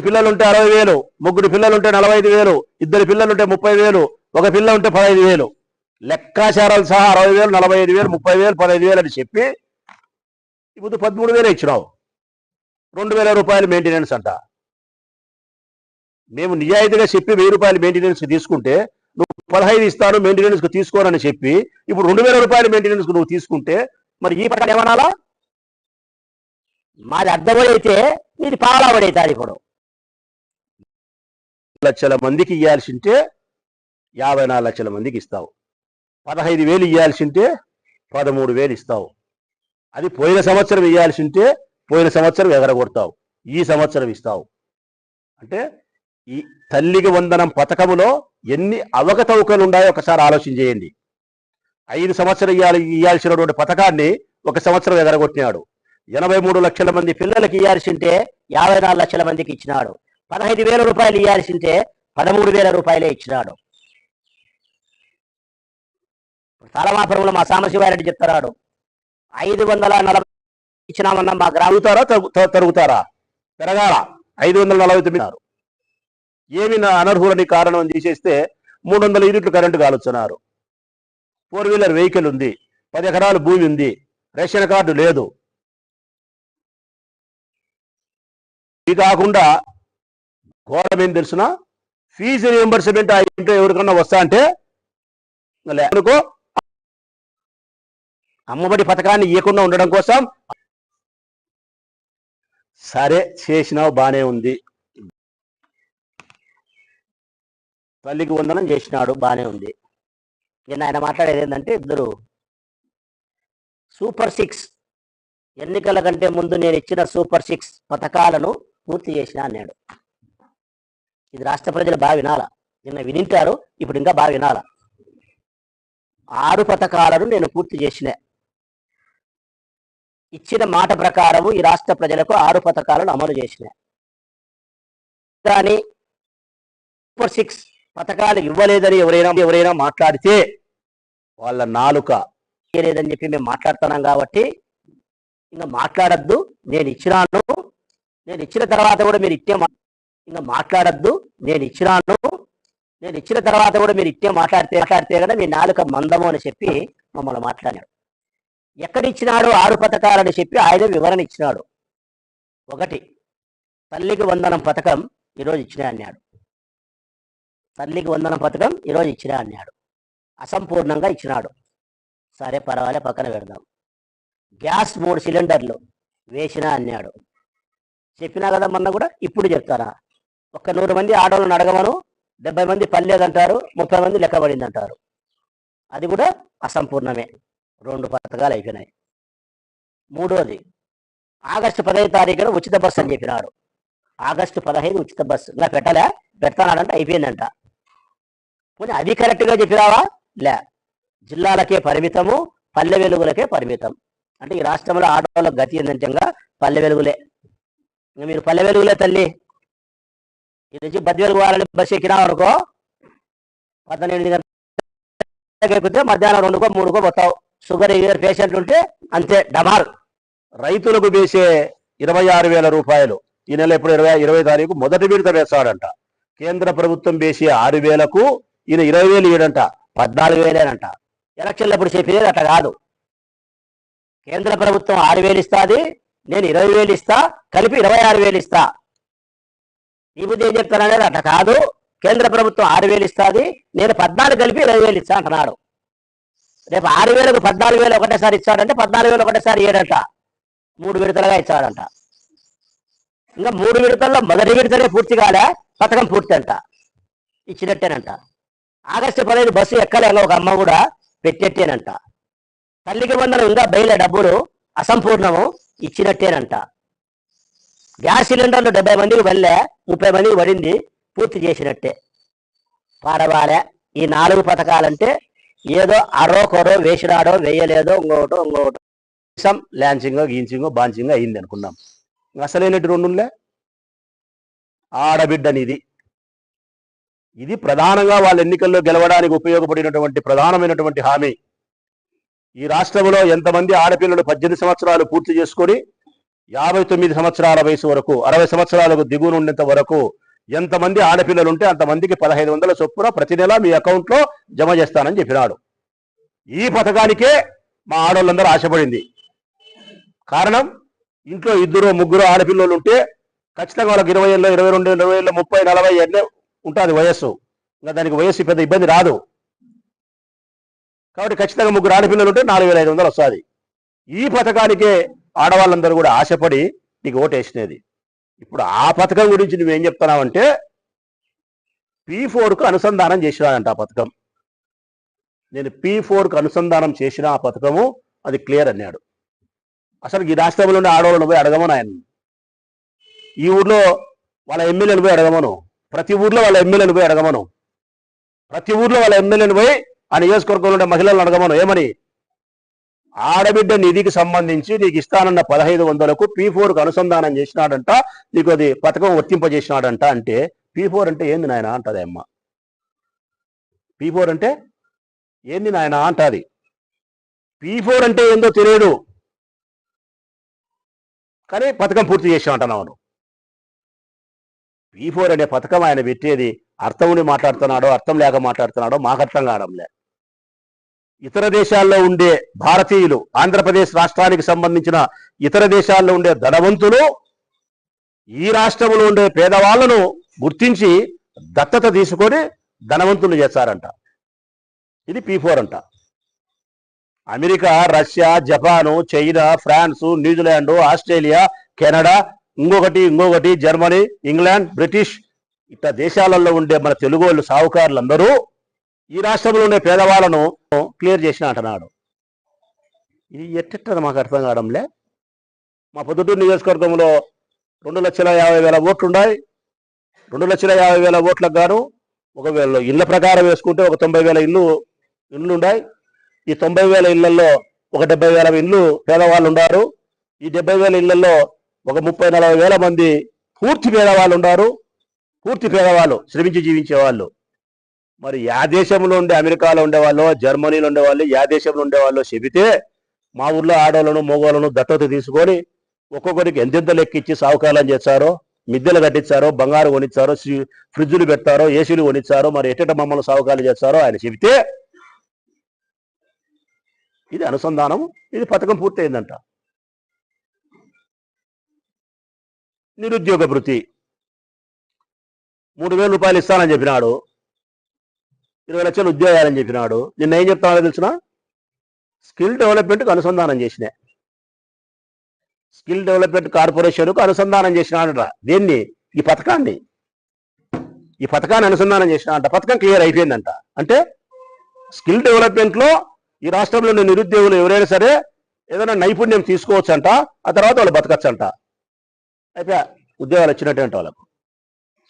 పిల్లలు ఉంటే అరవై వేలు ముగ్గురు పిల్లలు ఉంటే నలభై ఐదు వేలు ఇద్దరు పిల్లలు ఉంటే ముప్పై వేలు ఒక పిల్ల ఉంటే పదహైదు వేలు లెక్కాచారాలు సహా అరవై వేలు నలభై ఐదు వేలు ముప్పై వేలు పదహైదు వేలు అని చెప్పి ఇప్పుడు పదమూడు వేలు ఇచ్చినావు. రెండు వేల రూపాయలు మెయింటెనెన్స్ అంట. మేము నిజాయితీగా చెప్పి వెయ్యి రూపాయలు మెయింటెనెన్స్ తీసుకుంటే నువ్వు పదహైదు ఇస్తాను మెయింటెనెన్స్కి తీసుకోనని చెప్పి ఇప్పుడు రెండు వేల రూపాయలు మెయింటెనెన్స్ నువ్వు తీసుకుంటే మరి ఈ పథకం ఏమనాలా? మాది అర్థమయ్యితే నీది పావలాబడి అవుతుంది ఇప్పుడు లక్షల మందికి ఇవ్వాల్సింటే యాభై నాలుగు లక్షల మందికి ఇస్తావు. పదహైదు వేలు ఇవ్వాల్సింటే పదమూడు వేలు ఇస్తావు. అది పోయిన సంవత్సరం ఇవ్వాల్సింటే పోయిన సంవత్సరం ఎగరగొడతావు. ఈ సంవత్సరం ఇస్తావు. అంటే ఈ తల్లికి వందనం పథకములో ఎన్ని అవకతవకలు ఉన్నాయో ఒకసారి ఆలోచన చేయండి. ఐదు సంవత్సరం ఇవ్వాలి ఇవ్వాల్సినటువంటి పథకాన్ని ఒక సంవత్సరం ఎగరగొట్టినాడు. ఎనభై మూడు లక్షల మంది పిల్లలకి ఇవ్వాల్సింటే యాభై నాలుగు లక్షల మందికి ఇచ్చినాడు. పదహైదు వేల రూపాయలు ఇవ్వాల్సింటే పదమూడు వేల రూపాయలే ఇచ్చినాడు. తాళమాపురంలో మా సాంబశివారెడ్డి చెప్తున్నాడు ఐదు వందల నలభై ఇచ్చినామన్న మా గ్రామం తరుగుతారా? పెరగాల. ఐదు వందల నలభై తొమ్మిది ఏమి నా అనర్హులని కారణం తీసేస్తే మూడు వందల యూనిట్లు కరెంటు కాలుస్తున్నారు. ఫోర్ వీలర్ వెహికల్ ఉంది పది ఎకరాలు భూమి ఉంది రేషన్ కార్డు లేదు. ఇది కాకుండా ఘోరం ఏం తెలుసునా? ఫీజు రియంబర్స్మెంట్ ఆ ఇంట్లో ఎవరికన్నా వస్తా అంటే లే- అమ్మబడి పథకాన్ని ఇవ్వకుండా ఉండడం కోసం సరే చేసినావు బానే ఉంది. తల్లికి వందనం చేసినాడు బానే ఉంది. నిన్న ఆయన మాట్లాడేది ఏంటంటే ఇద్దరు సూపర్ సిక్స్ ఎన్నికల కంటే ముందు నేను ఇచ్చిన సూపర్ సిక్స్ పథకాలను పూర్తి చేసిన అన్నాడు. ఇది రాష్ట్ర ప్రజలు బాగా వినాల. నిన్న వినింటారు ఇప్పుడు ఇంకా బాగా వినాల. ఆరు పథకాలను నేను పూర్తి చేసిన. ఇచ్చిన మాట ప్రకారము ఈ రాష్ట్ర ప్రజలకు ఆరు పథకాలను అమలు చేసిన. కానీ సూపర్ సిక్స్ పథకాలు ఇవ్వలేదని ఎవరైనా ఎవరైనా మాట్లాడితే వాళ్ళ నాలుక లేదని చెప్పి మేము మాట్లాడుతున్నాం కాబట్టి ఇంకా మాట్లాడద్దు. నేను ఇచ్చినాను. నేను ఇచ్చిన తర్వాత కూడా మీరు ఇచ్చే మా- ఇంకా మాట్లాడద్దు. నేను ఇచ్చినాను. నేను ఇచ్చిన తర్వాత కూడా మీరు ఇట్టే మాట్లాడితే మాట్లాడితే కదా మీ నాలుక మందము అని చెప్పి మమ్మల్ని మాట్లాడాడు. ఎక్కడ ఇచ్చినాడు ఆరు పథకాలని చెప్పి ఆయన వివరణ ఇచ్చినాడు. ఒకటి తల్లికి వందనం పథకం ఈరోజు ఇచ్చినా అన్నాడు. తల్లికి వందనం పథకం ఈరోజు ఇచ్చినా అన్నాడు. అసంపూర్ణంగా ఇచ్చినాడు. సరే పర్వాలే పక్కన పెడదాం. గ్యాస్ మూడు సిలిండర్లు వేసినా అన్నాడు. చెప్పినా కదా మొన్న కూడా ఇప్పుడు చెప్తారా? ఒక నూరు మంది ఆటోలను అడగమను డెబ్బై మంది పర్లేదంటారు ముప్పై మంది లెక్కబడింది అంటారు అది కూడా అసంపూర్ణమే. రెండు పథకాలు అయిపోయినాయి. మూడోది ఆగస్టు పదహైదు తారీఖున ఉచిత బస్సు అని చెప్పినాడు ఆగస్టు పదహైదు ఉచిత బస్సు. ఇంకా పెట్టలే? పెడతానంటే అయిపోయిందంట. పోనీ అది కరెక్ట్గా చెప్పినావా? లే. జిల్లాలకే పరిమితము పల్లె వెలుగులకే పరిమితం. అంటే ఈ రాష్ట్రంలో ఆడవాళ్ళ గతి ఏంటంటే పల్లె వెలుగులే. మీరు పల్లె వెలుగులే తల్లి. ఇది నుంచి బద్వేలు వెలుగు బస్సు ఎక్కినావు అనుకో పద్దెనిమిది గంటలకు ఎక్కితే మధ్యాహ్నం రెండుకో మూడుకో పోతావు షుగర్ ఇయర్ పేషెంట్ ఉంటే అంతే డమాల్. రైతులకు వేసే ఇరవై ఆరు వేల రూపాయలు. ఈ నెల ఎప్పుడు ఇరవై ఇరవై తారీఖు మొదటి విడత వేస్తాడంట. కేంద్ర ప్రభుత్వం వేసే ఆరు వేలకు ఈయన ఇరవై వేలు ఈడంట పద్నాలుగు వేలేనంట. ఎలక్షన్లు అప్పుడు చెప్పేది అట్లా కాదు. కేంద్ర ప్రభుత్వం ఆరు వేలు ఇస్తాది నేను ఇరవై వేలు ఇస్తా కలిపి ఇరవై ఆరు వేలు ఇస్తా. ఈ ఏం చెప్తారనేది అట్లా కాదు. కేంద్ర ప్రభుత్వం ఆరు వేలు ఇస్తాది. నేను పద్నాలుగు కలిపి ఇరవై వేలు ఇస్తా అంటున్నాడు. రేపు ఆరు వేలకు పద్నాలుగు వేలు ఒకటేసారి ఇచ్చాడంటే పద్నాలుగు వేలు ఒకటేసారి ఏడంట మూడు విడతలుగా ఇచ్చాడంట ఇంకా మూడు విడతల్లో మొదటి విడతలే పూర్తి కాలే పథకం పూర్తి అంట ఇచ్చినట్టేనంట. ఆగస్టు పదహైదు బస్సు ఎక్కలేక ఒక అమ్మ కూడా పెట్టేట్టేనంట. తల్లికి వందలు ఇంకా బయల డబ్బులు అసంపూర్ణము ఇచ్చినట్టేనంట. గ్యాస్ సిలిండర్లు డెబ్బై మందికి వెళ్ళే ముప్పై మందికి పడింది పూర్తి చేసినట్టే. పారవాలే ఈ నాలుగు పథకాలంటే ఏదో అరో కొరో వేసినాడో వేయలేదో ఇంకోటో ఇంకోటో ల్యాన్సింగ్ గీన్సింగ్ బాన్సింగ్ అయింది అనుకున్నాం. అసలైనట్టు రెండులే ఆడబిడ్డనిది. ఇది ప్రధానంగా వాళ్ళ ఎన్నికల్లో గెలవడానికి ఉపయోగపడినటువంటి ప్రధానమైనటువంటి హామీ. ఈ రాష్ట్రంలో ఎంతమంది ఆడపిల్లలు పద్దెనిమిది సంవత్సరాలు పూర్తి చేసుకొని యాభై తొమ్మిది సంవత్సరాల వయసు వరకు అరవై సంవత్సరాలకు దిగువన ఉండేంత వరకు ఎంతమంది ఆడపిల్లలు ఉంటే అంతమందికి పదహైదు వందల చొప్పున ప్రతి నెల మీ అకౌంట్లో జమ చేస్తానని చెప్పినాడు. ఈ పథకానికే మా ఆడవాళ్ళందరూ ఆశపడింది. కారణం ఇంట్లో ఇద్దరు ముగ్గురు ఆడపిల్లలు ఉంటే ఖచ్చితంగా వాళ్ళకి ఇరవై ఏళ్ళు ఇరవై రెండు ఇరవై ఏళ్ళు ముప్పై నలభై ఎన్నో ఉంటుంది వయస్సు. ఇంకా దానికి వయస్సు పెద్ద ఇబ్బంది రాదు. కాబట్టి ఖచ్చితంగా ముగ్గురు ఆడపిల్లలు ఉంటే నాలుగు వేల ఐదు వందలు వస్తుంది. ఈ పథకానికే ఆడవాళ్ళందరూ కూడా ఆశపడి నీకు ఓటేసినది ఇప్పుడు ఆ పథకం గురించి నువ్వేం చెప్తున్నావంటే పీ ఫోర్కు అనుసంధానం చేసినాడంట ఆ పథకం. నేను పీ ఫోర్కు అనుసంధానం చేసిన ఆ పథకము అది క్లియర్ అన్నాడు. అసలు ఈ రాష్ట్రంలో ఉండే ఆడవాళ్ళని పోయి అడగమను ఆయన ఈ ఊర్లో వాళ్ళ ఎమ్మెల్యేలు పోయి అడగమను? ప్రతి ఊర్లో వాళ్ళ ఎమ్మెల్యేలు పోయి అడగమను? ప్రతి ఊర్లో వాళ్ళ ఎమ్మెల్యేలు పోయి ఆ నియోజకవర్గంలో ఉండే మహిళలను అడగమను? ఏమని? ఆడబిడ్డ నిధికి సంబంధించి నీకు ఇస్తానన్న పదహైదు వందలకు పీ ఫోర్కు అనుసంధానం చేసినాడంట నీకు అది పథకం వర్తింపజేసినాడంట అంటే పీ ఫోర్ అంటే ఏంది నాయన అంటది అమ్మ. పీ ఫోర్ అంటే ఏంది నాయన అంటది. పీ ఫోర్ అంటే ఏందో తెలియదు. కానీ పథకం పూర్తి చేసాం అంటున్నావు పీ ఫోర్ అనే పథకం ఆయన పెట్టేది అర్థముని మాట్లాడుతున్నాడో అర్థం లేక మాట్లాడుతున్నాడో మాకు అర్థం కావడంలే. ఇతర దేశాల్లో ఉండే భారతీయులు ఆంధ్రప్రదేశ్ రాష్ట్రానికి సంబంధించిన ఇతర దేశాల్లో ఉండే ధనవంతులు ఈ రాష్ట్రంలో ఉండే పేదవాళ్ళను గుర్తించి దత్తత తీసుకొని ధనవంతులు చేస్తారంట. ఇది పీ ఫోర్ అంట. America Russia Japan China France New Zealand Australia Canada ఇంకొకటి ఇంకొకటి జర్మనీ ఇంగ్లాండ్ బ్రిటిష్ ఇట్లా దేశాలలో ఉండే మన తెలుగు వాళ్ళు సాహుకారులందరూ ఈ రాష్ట్రంలో ఉండే పేదవాళ్ళను క్లియర్ చేసిన అంటున్నాడు ఇది ఎట్టెట్టది మాకు అర్థం కావడంలే. మా పొద్దుటూరు నియోజకవర్గంలో రెండు లక్షల యాభై వేల ఓట్లు ఉన్నాయి రెండు లక్షల యాభై వేల ఓట్లకు గాను ఒకవేళ ఇళ్ళ ప్రకారం వేసుకుంటే ఒక తొంభై వేల ఇల్లు ఇళ్ళు ఉన్నాయి ఈ తొంభై వేల ఇళ్ళలో ఒక డెబ్బై వేల ఇల్లు పేదవాళ్ళు ఉన్నారు ఈ డెబ్బై వేల ఇళ్ళలో ఒక ముప్పై నలభై వేల మంది పూర్తి పేదవాళ్ళు ఉన్నారు పూర్తి పేదవాళ్ళు శ్రమించి జీవించే వాళ్ళు మరి యా దేశంలో ఉండే అమెరికాలో ఉండేవాళ్ళు జర్మనీలో ఉండేవాళ్ళు యా దేశంలో ఉండేవాళ్ళు చెబితే మా ఊర్లో ఆడవాళ్ళను మగవాళ్ళను దత్తత తీసుకొని ఒక్కొక్కరికి ఎంతెంత లెక్కిచ్చి సావుకాలం చేస్తారో మిద్దెలు కట్టించారో బంగారు కొనిచ్చారో ఫ్రిడ్జులు పెడతారో ఏసీలు కొనిచ్చారో మరి ఎట్ట మమ్మల్ని సావుకాలు చేస్తారో ఆయన చెబితే ఇది అనుసంధానం ఇది పథకం పూర్తయిందంట. నిరుద్యోగ భృతి మూడు వేల రూపాయలు ఇస్తానని చెప్పినాడు. ఇరవై లక్షలు ఉద్యోగాలని చెప్పినాడు. నిన్న ఏం చెప్తానో తెలిసిన? స్కిల్ డెవలప్మెంట్కి అనుసంధానం చేసిన. స్కిల్ డెవలప్మెంట్ కార్పొరేషన్కు అనుసంధానం చేసినాడట. దేన్ని? ఈ పథకాన్ని. ఈ పథకాన్ని అనుసంధానం చేసినాడంట. పథకం క్లియర్ అయిపోయిందంట. అంటే స్కిల్ డెవలప్మెంట్లో ఈ రాష్ట్రంలో ఉన్న నిరుద్యోగులు ఎవరైనా సరే ఏదైనా నైపుణ్యం తీసుకోవచ్చంట. ఆ తర్వాత వాళ్ళు బతకచ్చంట. అయిపోయా? ఉద్యోగాలు వచ్చినట్టే వాళ్ళకు.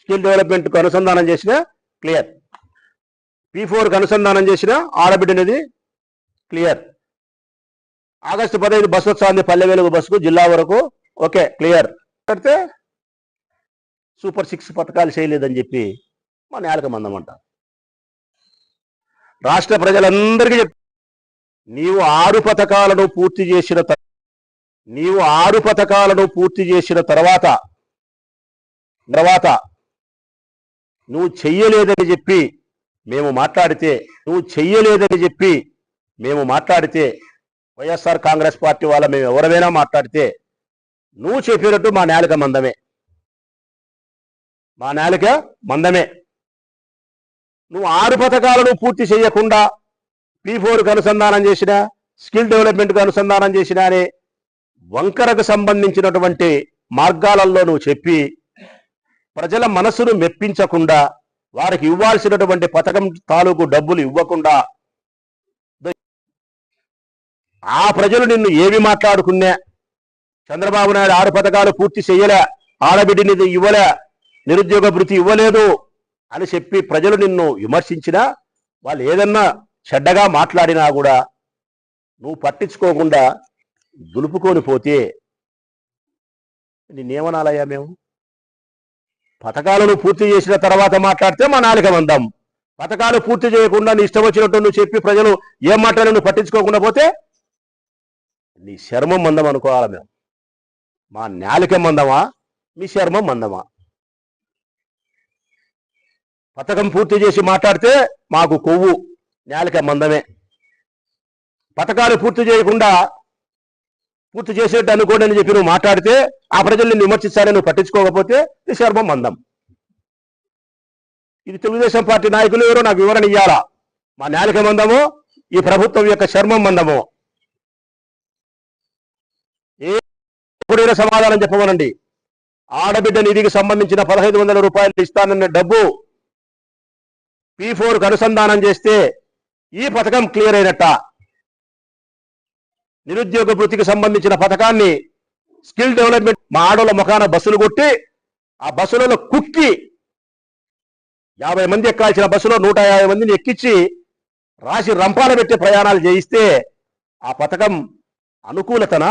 స్కిల్ డెవలప్మెంట్కు అనుసంధానం చేసిన క్లియర్. పీ ఫోర్కి అనుసంధానం చేసిన ఆడబిడ్డ అనేది క్లియర్ ఆగస్టు పదహైదు బస్సు వస్తుంది పల్లె వెలుగు బస్సుకు జిల్లా వరకు. ఓకే క్లియర్ కడితే సూపర్ సిక్స్ పథకాలు చేయలేదని చెప్పి మా నేలక మందమంట రాష్ట్ర ప్రజలందరికీ చెప్ నీవు ఆరు పథకాలను పూర్తి చేసిన నీవు ఆరు పథకాలను పూర్తి చేసిన తర్వాత తర్వాత నువ్వు చెయ్యలేదని చెప్పి మేము మాట్లాడితే నువ్వు చెయ్యలేదని చెప్పి మేము మాట్లాడితే వైఎస్ఆర్ కాంగ్రెస్ పార్టీ వాళ్ళ మేము ఎవరైనా మాట్లాడితే నువ్వు చెప్పినట్టు మా నేలక మందమే. మా నేలక మందమే. నువ్వు ఆరు పథకాలను పూర్తి చేయకుండా పీ ఫోర్కి అనుసంధానం చేసిన స్కిల్ డెవలప్మెంట్కి అనుసంధానం చేసిన అనే వంకరకు సంబంధించినటువంటి మార్గాలలో నువ్వు చెప్పి ప్రజల మనసును మెప్పించకుండా వారికి ఇవ్వాల్సినటువంటి పథకం తాలూకు డబ్బులు ఇవ్వకుండా ఆ ప్రజలు నిన్ను ఏమి మాట్లాడుకున్నా చంద్రబాబు నాయుడు ఆరు పథకాలు పూర్తి చేయలే ఆడబిడ్డని ఇవ్వలే నిరుద్యోగ భృతి ఇవ్వలేదు అని చెప్పి ప్రజలు నిన్ను విమర్శించినా వాళ్ళు ఏదన్నా చెడ్డగా మాట్లాడినా కూడా నువ్వు పట్టించుకోకుండా దులుపుకొని పోతే నిన్నేమనాలయ్యా మేము? పథకాలను పూర్తి చేసిన తర్వాత మాట్లాడితే మా నాలుక మందం. పథకాలు పూర్తి చేయకుండా నీ ఇష్టం వచ్చినట్టు నువ్వు చెప్పి ప్రజలు ఏం మాట్లాడి నువ్వు పట్టించుకోకుండా పోతే నీ శర్మం మందం అనుకోవాలి మేము? మా నేలక మందమా? మీ శర్మం మందమా? పథకం పూర్తి చేసి మాట్లాడితే మాకు కొవ్వు నేలక మందమే. పథకాలు పూర్తి చేయకుండా పూర్తి చేసేట్టు అనుకోండి అని చెప్పి నువ్వు మాట్లాడితే ఆ ప్రజల్ని విమర్శిస్తారని నువ్వు పట్టించుకోకపోతే నిశర్భం మందం. ఇది తెలుగుదేశం పార్టీ నాయకులు ఎవరో నాకు వివరణ ఇయ్యాలా? మా నాలిక మందమో ఈ ప్రభుత్వం యొక్క చర్మం మందమో? ఏ ఎప్పుడైనా సమాధానం చెప్పమనండి. ఆడబిడ్డ నిధికి సంబంధించిన పదహైదు వందల రూపాయలు ఇస్తానన్న డబ్బు పీ ఫోర్కు అనుసంధానం చేస్తే ఈ పథకం క్లియర్ అయినట్ట? నిరుద్యోగ వృత్తికి సంబంధించిన పథకాన్ని స్కిల్ డెవలప్మెంట్ మా ఆడోళ్ళ ముఖాన బస్సులు కొట్టి ఆ బస్సులలో కుక్కి యాభై మంది ఎక్కాల్సిన బస్సులో నూట యాభై మందిని ఎక్కించి రాసి రంపాల పెట్టి ప్రయాణాలు చేయిస్తే ఆ పథకం అనుకూలతనా?